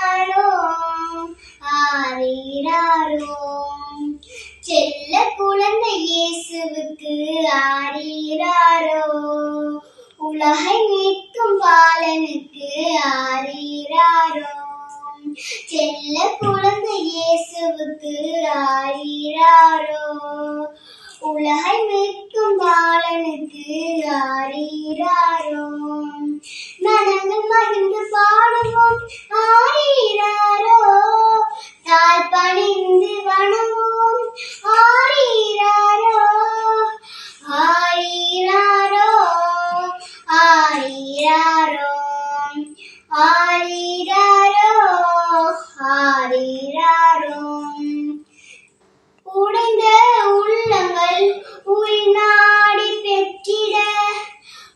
ஆரேராளோம் ஆரேராளோம் செல்ல குழந்தை இயேசுவுக்கு ஆரீராரோ உலகை மீட்கும் பாலனுக்கு ஆரீராரோ செல்ல குழந்தை இயேசுவுக்கு ஆரீராரோ உலகை மீட்கும் பாலனுக்கு ஆரீரா ஆரீராரோ ஆரீராரோ. உடைந்த உள்ளங்கள் உயிர் பெற்றிட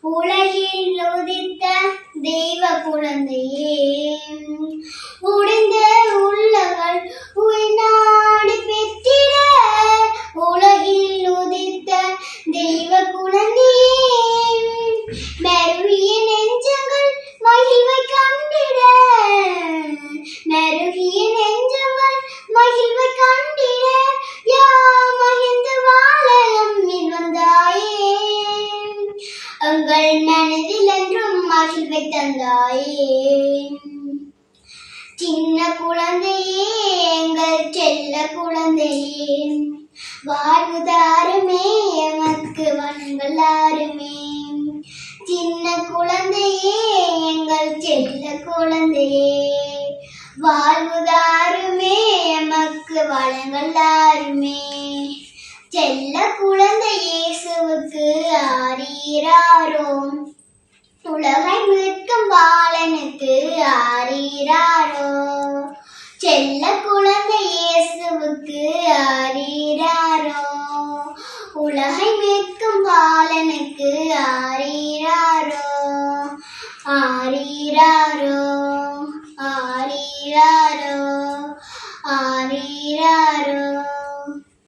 உலகில் உதித்த தெய்வ குழந்தையே. எங்கள் மனதில் என்றும் மகிழ்வை தந்தாயே. சின்ன குழந்தையே எங்கள் செல்ல குழந்தையே. வாழ்வு தாருமே எமக்கு வணங்கலாருமே சின்ன குழந்தையே எங்கள் செல்ல குழந்தையே. வாழ்வு தாருமே எமக்கு வளங்களாருமே செல்ல குழந்தையே செல்ல குழந்தை இயேசுவுக்கு ஆரீராரோ. உலகை மீட்கும் பாலனுக்கு ஆரீராரோ. ஆரீராரோ ஆரீரா